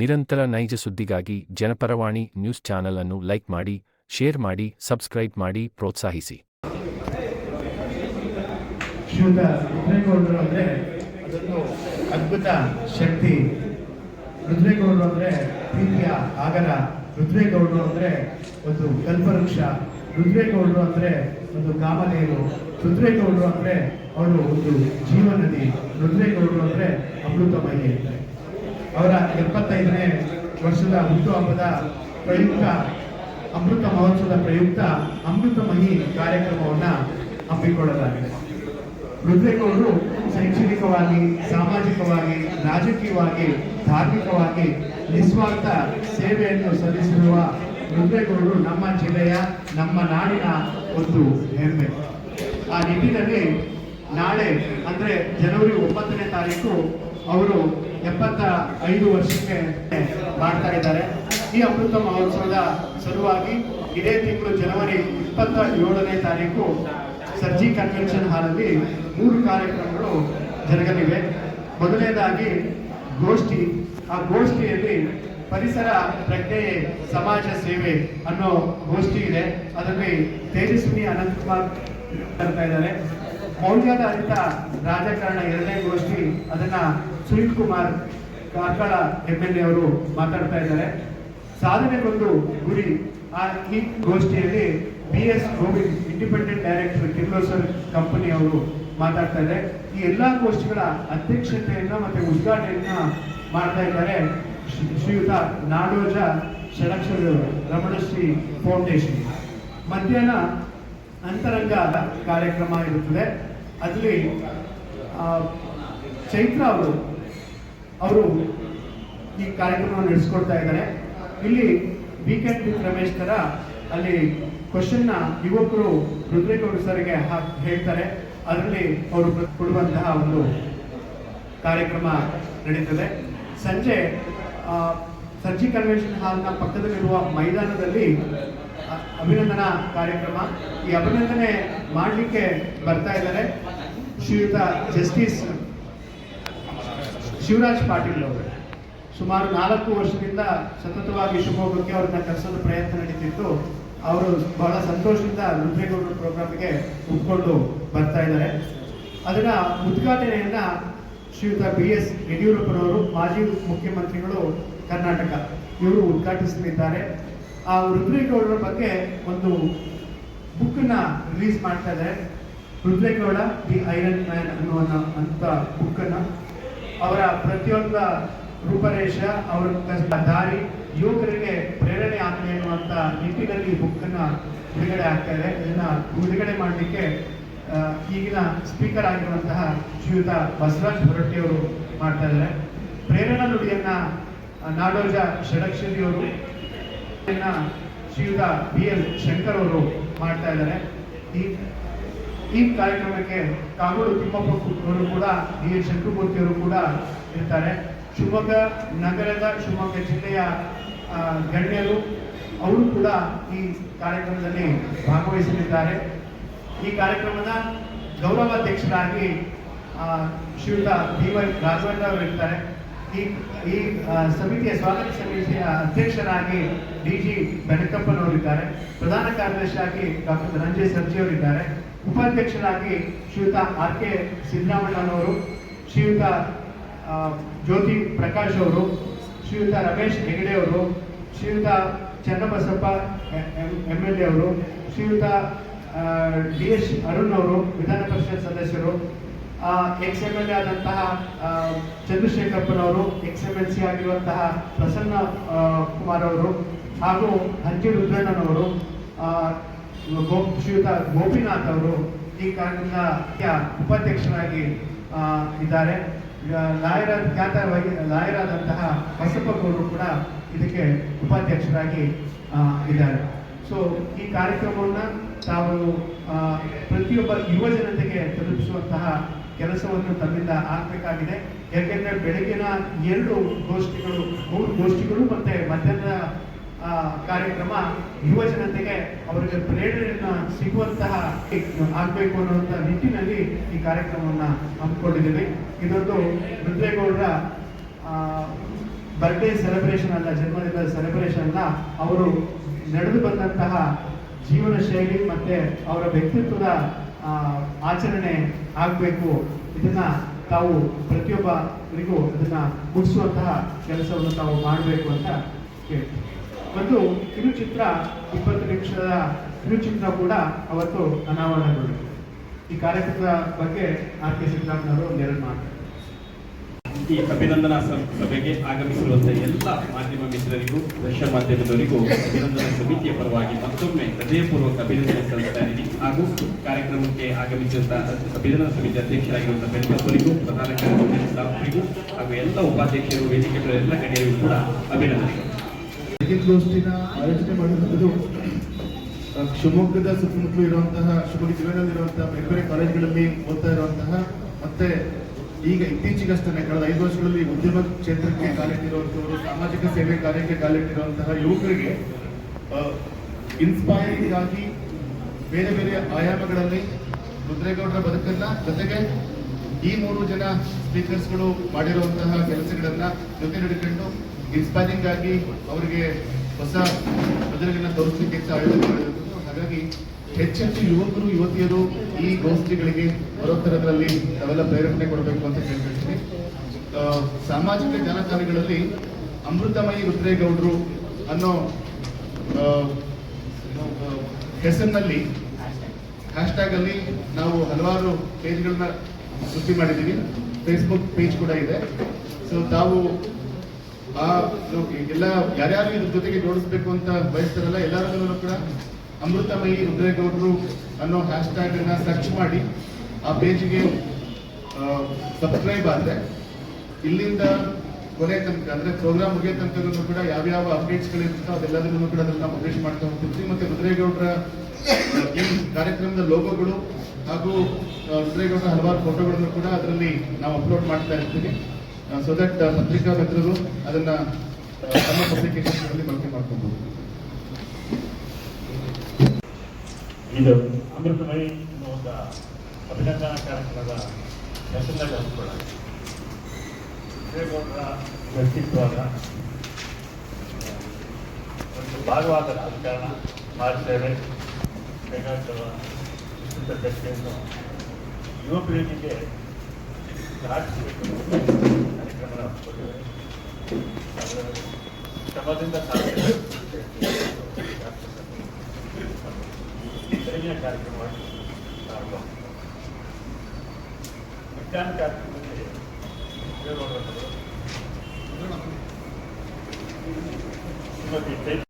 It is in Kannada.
ನಿರಂತರ ನೈಜ ಸುದ್ದಿಗಾಗಿ ಜನಪರವಾಣಿ ನ್ಯೂಸ್ ಚಾನೆಲ್ ಅನ್ನು ಲೈಕ್ ಮಾಡಿ, ಶೇರ್ ಮಾಡಿ, ಸಬ್ಸ್ಕ್ರೈಬ್ ಮಾಡಿ ಪ್ರೋತ್ಸಾಹಿಸಿ. ಅದ್ಭುತ ಶಕ್ತಿ. ರುದ್ರೇಗೌಡರು ಅಂದರೆ ಪ್ರೀತಿಯ ಆಗರ. ರುದ್ರೇಗೌಡರು ಅಂದರೆ ಒಂದು ಕಲ್ಪವೃಕ್ಷ. ರುದ್ರೇಗೌಡರು ಅಂದರೆ ಒಂದು ಕಾಮಧೇನು. ರುದ್ರೇಗೌಡರು ಅಂದರೆ ಅವರು ಒಂದು ಜೀವನದಿ. ರುದ್ರೇಗೌಡರು ಅಂದರೆ ಅಮೃತಮಯಿ ಅವರ ಎಪ್ಪತ್ತೈದನೇ ವರ್ಷದ ಹುಟ್ಟುಹಬ್ಬದ ಪ್ರಯುಕ್ತ ಅಮೃತ ಮಹೋತ್ಸವದ ಪ್ರಯುಕ್ತ ಅಮೃತಮಹಿ ಕಾರ್ಯಕ್ರಮವನ್ನು ಹಮ್ಮಿಕೊಳ್ಳಲಾಗಿದೆ. ರುದ್ರೇಗೌಡರು ಶೈಕ್ಷಣಿಕವಾಗಿ, ಸಾಮಾಜಿಕವಾಗಿ, ರಾಜಕೀಯವಾಗಿ, ಧಾರ್ಮಿಕವಾಗಿ ನಿಸ್ವಾರ್ಥ ಸೇವೆಯನ್ನು ಸಲ್ಲಿಸಿರುವ ರುದ್ರೇಗೌಡರು ನಮ್ಮ ಜಿಲ್ಲೆಯ, ನಮ್ಮ ನಾಡಿನ ಒಂದು ಹೆಮ್ಮೆ. ಆ ನಿಟ್ಟಿನಲ್ಲಿ ನಾಳೆ ಅಂದರೆ ಜನವರಿ ಒಂಬತ್ತನೇ ತಾರೀಕು ಅವರು ಎಪ್ಪತ್ತ ಐದು ವರ್ಷಕ್ಕೆ ಮಾಡ್ತಾ ಇದ್ದಾರೆ. ಈ ಅಮೃತ ಮಹೋತ್ಸವದ ಸಲುವಾಗಿ ಇದೇ ತಿಂಗಳು ಜನವರಿ ಇಪ್ಪತ್ತ ಏಳನೇ ತಾರೀಕು ಸರ್ಜಿ ಕನ್ವೆನ್ಷನ್ ಹಾಲಲ್ಲಿ ಮೂರು ಕಾರ್ಯಕ್ರಮಗಳು ಜರುಗಲಿವೆ. ಮೊದಲನೇದಾಗಿ ಗೋಷ್ಠಿ. ಆ ಗೋಷ್ಠಿಯಲ್ಲಿ ಪರಿಸರ ಪ್ರಜ್ಞೆಯೇ ಸಮಾಜ ಸೇವೆ ಅನ್ನೋ ಗೋಷ್ಠಿ ಇದೆ. ಅದರಲ್ಲಿ ತೇಜಸ್ವಿನಿ ಅನಂತಕುಮಾರ್ ಬರ್ತಾ ಇದ್ದಾರೆ. ಮೌಲ್ಯಾಧಾರಿತ ರಾಜಕಾರಣ ಎರಡನೇ ಗೋಷ್ಠಿ. ಅದನ್ನ Sunil Kumar Karkala M L A ಅವರು ಮಾತಾಡ್ತಾ ಇದ್ದಾರೆ. ಸಾಧನೆಗೊಂದು ಗುರಿ ಆ ಈ ಗೋಷ್ಠಿಯಲ್ಲಿ B S Govind independent director Kirloskar company ಅವರು ಮಾತಾಡ್ತಾ ಇದ್ದಾರೆ. ಈ ಎಲ್ಲ ಗೋಷ್ಠಿಗಳ ಅಧ್ಯಕ್ಷತೆಯನ್ನ ಮತ್ತೆ ಉದ್ಘಾಟನೆಯನ್ನ ಮಾಡ್ತಾ ಇದ್ದಾರೆ ಶ್ರೀಯುತ ನಾಡೋಜ ಷಡಕ್ಷರ ರಮಣಶ್ರೀ ಫೌಂಡೇಶನ್. ಮಧ್ಯಾಹ್ನ ಅಂತರಂಗ ಕಾರ್ಯಕ್ರಮ ಇರುತ್ತದೆ. ಅಲ್ಲಿ ಚೈತ್ರ ಅವರು ಅವರು ಈ ಕಾರ್ಯಕ್ರಮ ನಡೆಸ್ಕೊಡ್ತಾ ಇದ್ದಾರೆ. ಇಲ್ಲಿ ವೀಕೆಂಡ್ ವಿತ್ ರಮೇಶ್ ತರ ಅಲ್ಲಿ ಕ್ವಶನ್ನ ಯುವಕರು ರುದ್ರೇಗೌಡ ಸರ್ಗೆ ಹೇಳ್ತಾರೆ. ಅದರಲ್ಲಿ ಅವರು ಕೊಡುವಂತಹ ಒಂದು ಕಾರ್ಯಕ್ರಮ ನಡೀತದೆ. ಸಂಜೆ ಸರ್ಜಿ ಕನ್ವೆನ್ಷನ್ ಹಾಲ್ನ ಪಕ್ಕದಲ್ಲಿರುವ ಮೈದಾನದಲ್ಲಿ ಅಭಿನಂದನಾ ಕಾರ್ಯಕ್ರಮ. ಈ ಅಭಿನಂದನೆ ಮಾಡಲಿಕ್ಕೆ ಬರ್ತಾ ಇದ್ದಾರೆ. ಶ್ರೀಯುತ ಜಸ್ಟಿಸ್ ಶಿವರಾಜ್ ಪಾಟೀಲ್ ಅವರು. ಸುಮಾರು ನಾಲ್ಕು ವರ್ಷದಿಂದ ಸತತವಾಗಿ ಶಿವಮೊಗ್ಗಕ್ಕೆ ಅವ್ರನ್ನ ಕರೆಸಲು ಪ್ರಯತ್ನ ನಡೀತಿತ್ತು. ಅವರು ಬಹಳ ಸಂತೋಷದಿಂದ ರುದ್ರೇಗೌಡರ ಪ್ರೋಗ್ರಾಮ್ಗೆ ಒಪ್ಕೊಂಡು ಬರ್ತಾ ಇದ್ದಾರೆ. ಅದರ ಉದ್ಘಾಟನೆಯನ್ನ ಶ್ರೀಯುತ ಬಿ ಎಸ್ ಯಡಿಯೂರಪ್ಪನವರು, ಮಾಜಿ ಮುಖ್ಯಮಂತ್ರಿಗಳು, ಕರ್ನಾಟಕ ಇವರು ಉದ್ಘಾಟಿಸಲಿದ್ದಾರೆ. ಆ ರುದ್ರೇಗೌಡರ ಬಗ್ಗೆ ಒಂದು ಬುಕ್ಕನ್ನ ರಿಲೀಸ್ ಮಾಡ್ತಾ ಇದ್ದಾರೆ. ರುದ್ರೇಗೌಡ ದಿ ಐರನ್ ಮ್ಯಾನ್ ಅನ್ನುವ ಅಂತ ಬುಕ್ಕನ್ನ. ಅವರ ಪ್ರತಿಯೊಂದ ರೂಪರೇಷ, ಅವರ ದಾರಿ, ಯುವಕರಿಗೆ ಪ್ರೇರಣೆ ಆಗಲಿ ಅನ್ನುವಂಥ ನಿಟ್ಟಿನಲ್ಲಿ ಬುಕ್ಕನ್ನ ಬಿಡುಗಡೆ ಆಗ್ತಾ ಇದೆ. ಇದನ್ನ ಬಿಡುಗಡೆ ಮಾಡಲಿಕ್ಕೆ ಈಗಿನ ಸ್ಪೀಕರ್ ಆಗಿರುವಂತಹ ಶ್ರೀಯುತ ಬಸವರಾಜ್ ಹೊರಟ್ಟಿಯವರು ಮಾಡ್ತಾ ಇದ್ದಾರೆ. ಪ್ರೇರಣಾ ನುಡಿಯನ್ನ ನಾಡೋಜ ಷಡಕ್ಷರಿ ಅವರು ಇದನ್ನ ಶ್ರೀಯುತ ಬಿ ಎಲ್ ಶಂಕರ್ ಅವರು ಮಾಡ್ತಾ ಇದ್ದಾರೆ. ಈ ಈ ಕಾರ್ಯಕ್ರಮಕ್ಕೆ ಕಾಗೋಡು ತಿಮ್ಮಪ್ಪ ಅವರು ಕೂಡ ಡಿ ಎಸ್ ಶಂಕರಮೂರ್ತಿಯವರು ಕೂಡ ಇರ್ತಾರೆ. ಶಿವಮೊಗ್ಗ ನಗರದ ಶಿವಮೊಗ್ಗ ಜಿಲ್ಲೆಯ ಗಣ್ಯರು, ಅವರು ಕೂಡ ಈ ಕಾರ್ಯಕ್ರಮದಲ್ಲಿ ಭಾಗವಹಿಸಲಿದ್ದಾರೆ. ಈ ಕಾರ್ಯಕ್ರಮದ ಗೌರವಾಧ್ಯಕ್ಷರಾಗಿ ಶ್ರೀಯುತ ಡಿ ವೈ ರಾಘವೇಂದ್ರ ಅವರು ಇರ್ತಾರೆ. ಈ ಈ ಸಮಿತಿಯ ಸ್ವಾಗತ ಸಮಿತಿಯ ಅಧ್ಯಕ್ಷರಾಗಿ ಡಿ ಜಿ ಬೆನಕಪ್ಪನವರಿದ್ದಾರೆ. ಪ್ರಧಾನ ಕಾರ್ಯದರ್ಶಿಯಾಗಿ ಡಾಕ್ಟರ್ ಧನಂಜಯ ಸರ್ಜಿ ಅವರಿದ್ದಾರೆ. ಉಪಾಧ್ಯಕ್ಷರಾಗಿ ಶ್ರೀಯುತ ಆರ್ ಕೆ ಸಿದ್ದರಾಮಣ್ಣನವರು ಶ್ರೀಯುತ ಜ್ಯೋತಿ ಪ್ರಕಾಶ್ ಅವರು, ಶ್ರೀಯುತ ರಮೇಶ್ ಹೆಗಡೆ ಅವರು, ಶ್ರೀಯುತ ಚನ್ನಬಸಪ್ಪ ಎಂ ಎಲ್ ಎ ಅವರು, ಶ್ರೀಯುತ ಡಿ ಎಸ್ ಅರುಣ್ ಅವರು, ವಿಧಾನ ಪರಿಷತ್ ಸದಸ್ಯರು ಎಕ್ಸ್ ಎಂ ಎಲ್ ಎ ಆದಂತಹ ಚಂದ್ರಶೇಖರಪ್ಪನವರು, ಎಕ್ಸ್ ಎಂ ಎಲ್ ಸಿ ಆಗಿರುವಂತಹ ಪ್ರಸನ್ನ ಕುಮಾರ್ ಅವರು ಹಾಗೂ ಹಂಚಿ ರುದ್ರಣ್ಣನವರು ಶ್ರೀಯುತ ಗೋಪಿನಾಥ್ ಅವರು ಈ ಕಾರ್ಯಕ್ರಮದ ಉಪಾಧ್ಯಕ್ಷರಾಗಿ ಇದ್ದಾರೆ. ಲಾಯರ್ ಖ್ಯಾತ ವೈ- ಲಾಯರ್ ಆದಂತಹ ಬಸಪ್ಪಗೌಡರು ಕೂಡ ಇದಕ್ಕೆ ಉಪಾಧ್ಯಕ್ಷರಾಗಿ ಇದ್ದಾರೆ. ಸೊ ಈ ಕಾರ್ಯಕ್ರಮವನ್ನು ತಾವು ಪ್ರತಿಯೊಬ್ಬ ಯುವ ಜನತೆಗೆ ತಲುಪಿಸುವಂತಹ ಕೆಲಸವನ್ನು ತಮ್ಮಿಂದ ಆಗಬೇಕಾಗಿದೆ. ಯಾಕೆಂದರೆ ಬೆಳಗಿನ ಎರಡು ಗೋಷ್ಠಿಗಳು ಮೂರು ಗೋಷ್ಠಿಗಳು ಮತ್ತು ಮಧ್ಯಾಹ್ನ ಆ, ಕಾರ್ಯಕ್ರಮ ಯುವ ಜನತೆಗೆ ಅವರಿಗೆ ಪ್ರೇರಣೆಯನ್ನು ಸಿಗುವಂತಹ ಆಗಬೇಕು ಅನ್ನುವಂಥ ನಿಟ್ಟಿನಲ್ಲಿ ಈ ಕಾರ್ಯಕ್ರಮವನ್ನು ಹಮ್ಮಿಕೊಂಡಿದ್ದೀವಿ. ಇದೊಂದು ರುದ್ರೇಗೌಡರ ಆ, ಬರ್ಡೇ ಸೆಲೆಬ್ರೇಷನ್ ಅಲ್ಲ ಜನ್ಮದಿನದ ಸೆಲೆಬ್ರೇಷನ್ ಅಲ್ಲ. ಅವರು ನಡೆದು ಬಂದಂತಹ ಜೀವನ ಶೈಲಿ ಮತ್ತೆ ಅವರ ವ್ಯಕ್ತಿತ್ವದ ಆಚರಣೆ ಆಗಬೇಕು. ಇದನ್ನ ತಾವು ಪ್ರತಿಯೊಬ್ಬರಿಗೂ ಅದನ್ನ ಮುಗಿಸುವಂತಹ ಕೆಲಸವನ್ನು ತಾವು ಮಾಡಬೇಕು ಅಂತ ಕೇಳ್ತೀನಿ. ಒಂದು ಕಿರುಚಿತ್ರ ಇಪ್ಪತ್ತು ನಿಮಿಷದ ಕಿರುಚಿತ್ರ ಕೂಡ ಅವತ್ತು ಅನಾವರಣಗೊಂಡಿತು. ಈ ಕಾರ್ಯಕ್ರಮದ ಬಗ್ಗೆ ಆರ್ ಕೆ ಸಿದ್ದರಾಮಯ್ಯವರು ಒಂದೆರಡು ಮಾತು. ಈ ಅಭಿನಂದನಾ ಸಭೆಗೆ ಆಗಮಿಸಿರುವಂತಹ ಎಲ್ಲ ಮಾಧ್ಯಮ ಮಿತ್ರರಿಗೂ ದೃಶ್ಯ ಮಾಧ್ಯಮದವರಿಗೂ ಅಭಿನಂದನಾ ಸಮಿತಿಯ ಪರವಾಗಿ ಮತ್ತೊಮ್ಮೆ ಹೃದಯಪೂರ್ವಕ ಅಭಿನಂದನೆ ಸಲ್ಲಿಸ್ತಾ ಇದ್ದೀನಿ. ಹಾಗೂ ಕಾರ್ಯಕ್ರಮಕ್ಕೆ ಆಗಮಿಸಿದಂತಹ ಅಭಿನಂದನಾ ಸಮಿತಿ ಅಧ್ಯಕ್ಷರಾಗಿರುವಂತಹ ಬೆಂಗಳೂರಿಗೂ ಪ್ರಧಾನ ಕಾರ್ಯದರ್ಶಿ ಹಾಗೂ ಎಲ್ಲ ಉಪಾಧ್ಯಕ್ಷರು ವೇದಿಕೆ ಎಲ್ಲ ಗಣ್ಯರಿಗೂ ಕೂಡ ಅಭಿನಂದನೆಗಳು. ಗೋಷ್ಠಿನ ಆಯೋಜನೆ ಮಾಡಿರುವುದು ಶಿವಮೊಗ್ಗದ ಸುತ್ತಮುತ್ತಲು ಇರುವಂತಹ, ಶಿವಮೊಗ್ಗ ಜಿಲ್ಲೆಯಲ್ಲಿರುವಂತಹ ಬೇರೆ ಬೇರೆ ಕಾಲೇಜುಗಳಲ್ಲಿ ಓದ್ತಾ ಇರುವಂತಹ, ಮತ್ತೆ ಈಗ ಇತ್ತೀಚೆಗಷ್ಟೇ ಕಳೆದ ಐದು ವರ್ಷಗಳಲ್ಲಿ ಉದ್ಯಮ ಕ್ಷೇತ್ರಕ್ಕೆ ಕಾಲಿಟ್ಟಿರುವಂತಹವರು ಸಾಮಾಜಿಕ ಸೇವೆ ಕಾರ್ಯಕ್ಕೆ ಕಾಲಿಟ್ಟಿರುವಂತಹ ಯುವಕರಿಗೆ ಇನ್ಸ್ಪೈರಿಂಗ್ ಆಗಿ ಬೇರೆ ಬೇರೆ ಆಯಾಮಗಳಲ್ಲಿ ರುದ್ರೇಗೌಡರ ಬದುಕನ್ನ ಜೊತೆಗೆ ಈ ಮೂರು ಜನ ಸ್ಪೀಕರ್ಸ್ಗಳು ಮಾಡಿರುವಂತಹ ಕೆಲಸಗಳನ್ನ ಜೊತೆ ಹಿಡಿಕೊಂಡು ಇನ್ಸ್ಪೈರಿಂಗ್ ಆಗಿ ಅವರಿಗೆ ಹೊಸ ಬದಲಿಗಳನ್ನ ತೋರಿಸಲಿಕ್ಕೆ ಆಯೋಜನೆ ಹಾಗಾಗಿ ಹೆಚ್ಚೆಚ್ಚು ಯುವಕರು, ಯುವತಿಯರು ಈ ಗೋಷ್ಠಿಗಳಿಗೆ ಬರೋ ಥರದ್ರಲ್ಲಿ ನಾವೆಲ್ಲ ಪ್ರೇರೇಪಣೆ ಕೊಡಬೇಕು ಅಂತ ಕೇಳ್ಕೊಳ್ತೀನಿ. ಸಾಮಾಜಿಕ ಜಾಲತಾಣಗಳಲ್ಲಿ ಅಮೃತಮಯಿ ರುದ್ರೇಗೌಡರು ಅನ್ನೋ ಹೆಸರಿನಲ್ಲಿ ಹ್ಯಾಶ್ಟ್ಯಾಗ್ ಅಲ್ಲಿ ನಾವು ಹಲವಾರು ಪೇಜ್ಗಳನ್ನ ಸೃಷ್ಟಿ ಮಾಡಿದ್ದೀವಿ. ಫೇಸ್ಬುಕ್ ಪೇಜ್ ಕೂಡ ಇದೆ. ಸೊ ತಾವು ಆ ಎಲ್ಲ ಯಾರ್ಯಾರು ಇದ್ರ ಜೊತೆಗೆ ಜೋಡಿಸ್ಬೇಕು ಅಂತ ಬಯಸ್ತಾರಲ್ಲ ಎಲ್ಲರಲ್ಲೂ ಕೂಡ ಅಮೃತಮಯಿ ರುದ್ರೇಗೌಡರು ಅನ್ನೋ ಹ್ಯಾಶ್ ಟ್ಯಾಗ್ ಅನ್ನ ಸರ್ಚ್ ಮಾಡಿ ಆ ಪೇಜ್ಗೆ ಸಬ್ಸ್ಕ್ರೈಬ್ ಆದ್ರೆ ಇಲ್ಲಿಂದ ಕೊನೆ ತನಕ, ಅಂದ್ರೆ ಪ್ರೋಗ್ರಾಮ್ ಮುಗಿಯೋ ತನಕ ಕೂಡ ಯಾವ್ಯಾವ ಅಪ್ಡೇಟ್ಸ್ ಗಳಿರುತ್ತೋ ಅದೆಲ್ಲದನ್ನು ಕೂಡ ಅದನ್ನ ಪಬ್ಲಿಷ್ ಮಾಡ್ತಾ ಹೋಗ್ತಿರ್ತೀವಿ. ಮತ್ತೆ ರುದ್ರೇಗೌಡರ ಕಾರ್ಯಕ್ರಮದ ಲೋಗೋಗಳು ಹಾಗೂ ರುದ್ರೇಗೌಡರ ಹಲವಾರು ಫೋಟೋಗಳನ್ನು ಕೂಡ ಅದರಲ್ಲಿ ನಾವು ಅಪ್ಲೋಡ್ ಮಾಡ್ತಾ ಇರ್ತೀವಿ. ಸೊ ದಟ್ ಪತ್ರಿಕಾ ಮಿತ್ರರು ಅದನ್ನ ತಮ್ಮ ಪಬ್ಲಿಕೇಶನ್ಗಳಲ್ಲಿ ಬಳಕೆ ಮಾಡ್ಕೊಬಹುದು ಇದು ಅಮೃತಮಯಿ ಒಂದು ಅಭಿನಂದನಾ ಕಾರ್ಯಕ್ರಮದ ಹೆಸರಿನಲ್ಲಿ ಹಮ್ಮಿಕೊಳ್ಳ ದೇವೇಗೌಡರ ವ್ಯಕ್ತಿತ್ವದ ಒಂದು ಭಾಗವಾದ ರಾಜಕಾರಣ ಮಾಡ್ತೇವೆ ಚರ್ಚೆಯನ್ನು ಯುವ ಪೀಳಿಗೆಗೆ ದಾಟಿಸಬೇಕು ಕಾರ್ಯಕ್ರಮ ಹಮ್ಮಿಕೊಂಡಿದ್ದೇವೆ ಅದರ ಶ್ರಮದಿಂದ ಸಾಧ್ಯ ಬೆಳಗಿನ ಕಾರ್ಯಕ್ರಮವಾಗಿ ಪ್ರಾರಂಭ ಮಧ್ಯಾಹ್ನ ಕಾರ್ಯಕ್ರಮದಲ್ಲಿ ದೇವೇಗೌಡರವರು ಶ್ರೀಮತಿ ಚೈತ್ರ